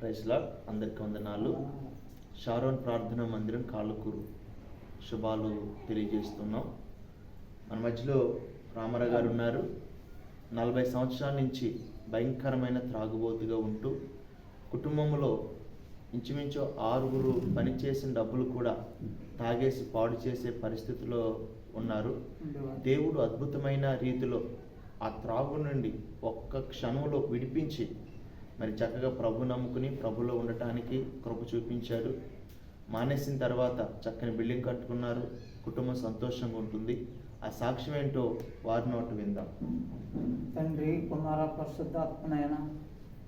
ప్రైజ్లా అందరికి వందనాలు. షారోన్ ప్రార్థన మందిరం కాళ్ళకూరు శుభాలు తెలియజేస్తున్నాం. మన మధ్యలో రామర గారు ఉన్నారు. నలభై సంవత్సరాల నుంచి భయంకరమైన త్రాగుబోతుగా ఉంటూ కుటుంబంలో ఇంచుమించు ఆరుగురు పనిచేసిన డబ్బులు కూడా తాగేసి పాడు చేసే పరిస్థితిలో ఉన్నారు. దేవుడు అద్భుతమైన రీతిలో ఆ త్రాగు నుండి ఒక్క క్షణంలో విడిపించి మరి చక్కగా ప్రభు నమ్ముకుని ప్రభులో ఉండటానికి కృప చూపించాడు. మానేసిన తర్వాత చక్కని బిల్డింగ్ కట్టుకున్నారు. కుటుంబం సంతోషంగా ఉంటుంది. ఆ సాక్ష్యం ఏంటో వారి నోటు విందాం. తండ్రి కుమార పరిశుద్ధాత్మనైన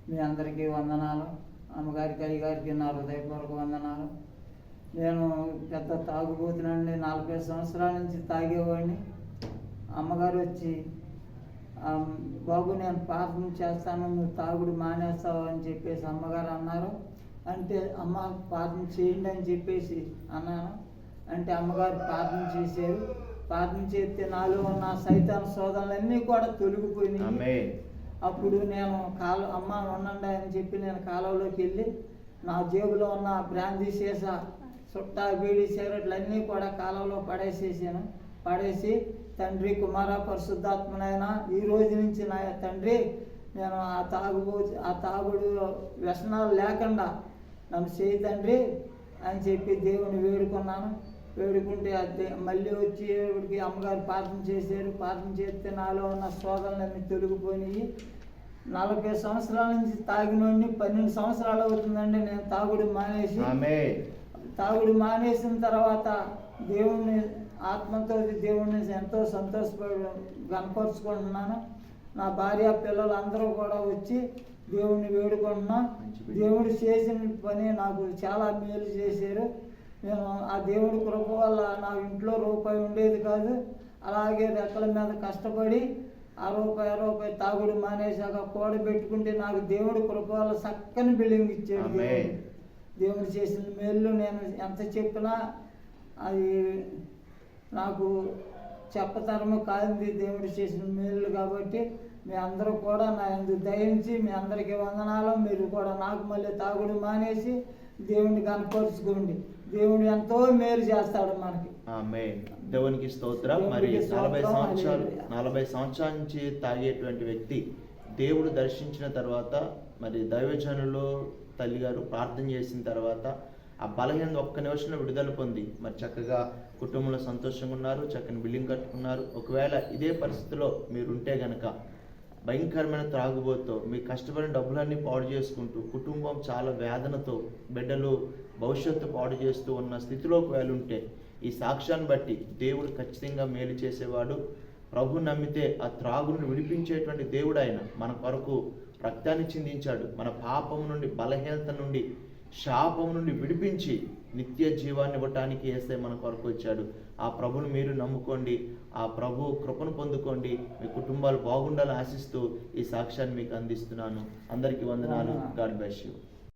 మీ అందరికీ వందనాలు. అమ్మగారికి అయ్యగారికి నా హృదయపూర్వక వందనాలు. నేను పెద్ద తాగుబోతునండి. నలభై సంవత్సరాల నుంచి తాగేవాడిని. అమ్మగారు వచ్చి బాబు నేను ప్రార్థన చేస్తాను నువ్వు తాగుడు మానేస్తావు అని చెప్పేసి అమ్మగారు అన్నారు. అంటే అమ్మ ప్రార్థన చేయండి అని చెప్పేసి అన్నాను. అంటే అమ్మగారు ప్రార్థన చేశారు. ప్రార్థన చేస్తే నాలో ఉన్న సైతాన్ శోధనలన్నీ కూడా తొలగిపోయినాయి. అప్పుడు నేను కాల అమ్మ ఉండండి అని చెప్పి నేను కాలువలోకి వెళ్ళి నా జేబులో ఉన్న బ్రాందీ సీసా చుట్టా బీడి సిగరెట్లు అన్నీ కూడా కాలువలో పడేసేసాను. పడేసి తండ్రి కుమార పరిశుద్ధాత్మనైనా ఈ రోజు నుంచి నా తండ్రి నేను ఆ తాగుబో ఆ తాగుడు వ్యసనాలు లేకుండా నన్ను చేయి తండ్రి అని చెప్పి దేవుని వేడుకున్నాను. వేడుకుంటే అది మళ్ళీ వచ్చి అమ్మగారు ప్రార్థన చేశారు. ప్రార్థన చేస్తే నాలో ఉన్న శోధనలన్నీ తొలగిపోయినాయి. నలభై సంవత్సరాల నుంచి తాగినోడిని పన్నెండు సంవత్సరాలు అవుతుందండి నేను తాగుడు మానేసి. తాగుడు మానేసిన తర్వాత దేవుణ్ణి ఆత్మతో దేవుణ్ణి ఎంతో సంతోషపడి కనపరుచుకుంటున్నాను నా భార్య పిల్లలు అందరూ కూడా వచ్చి దేవుణ్ణి వేడుకుంటున్నా. దేవుడు చేసిన పని నాకు చాలా మేలు చేశారు. నేను ఆ దేవుడి కృప వల్ల నా ఇంట్లో రూపాయి ఉండేది కాదు. అలాగే రెక్కల మీద కష్టపడి ఆ రూపాయి రూపాయి తాగుడు మానేశాక కూడ పెట్టుకుంటే నాకు దేవుడి కృప వల్ల చక్కని బిల్డింగ్ ఇచ్చాడు. దేవుడు చేసిన మేలు నేను ఎంత చెప్పినా అది నాకు చెప్పతరము కాదు దేవుడు చేసిన మేలు కాబట్టి మీ అందరూ కూడా నా ఎందుకు దయించి మీ అందరికీ వందనాలు. మీరు కూడా నాకు మళ్ళీ తాగుడు మానేసి దేవుడిని కనపరుచుకోండి. దేవుడు ఎంతో మేలు చేస్తాడు మనకి. దేవునికి స్తోత్రం. మరి నలభై సంవత్సరాలు. నలభై సంవత్సరాల నుంచి తాగేటువంటి వ్యక్తి దేవుడు దర్శించిన తర్వాత మరి దైవజనులు తల్లిగారు ప్రార్థన చేసిన తర్వాత ఆ బలహీనత ఒక్క నిమిషంలో విడుదల పొంది మరి చక్కగా కుటుంబంలో సంతోషంగా ఉన్నారు చక్కని బిల్డింగ్ కట్టుకున్నారు. ఒకవేళ ఇదే పరిస్థితిలో మీరుంటే గనక భయంకరమైన త్రాగుబోతో మీ కష్టపడిన డబ్బులన్నీ పాడు చేసుకుంటూ కుటుంబం చాలా వేదనతో బిడ్డలు భవిష్యత్తు పాడు చేస్తూ ఉన్న స్థితిలోకి ఉంటే ఈ సాక్ష్యాన్ని బట్టి దేవుడు ఖచ్చితంగా మేలు చేసేవాడు. ప్రభు నమ్మితే ఆ త్రాగును విడిపించేటువంటి దేవుడు ఆయన. మన కొరకు రక్తాన్ని చిందించాడు. మన పాపం నుండి బలహీనత నుండి శాపం నుండి విడిపించి నిత్య జీవాన్ని ఇవ్వటానికి వేస్తే మన కొరకు వచ్చాడు. ఆ ప్రభుని మీరు నమ్ముకోండి. ఆ ప్రభు కృపను పొందుకోండి. మీ కుటుంబాలు బాగుండాలని ఆశిస్తూ ఈ సాక్ష్యాన్ని మీకు అందిస్తున్నాను. అందరికీ వందనాలు. God bless you.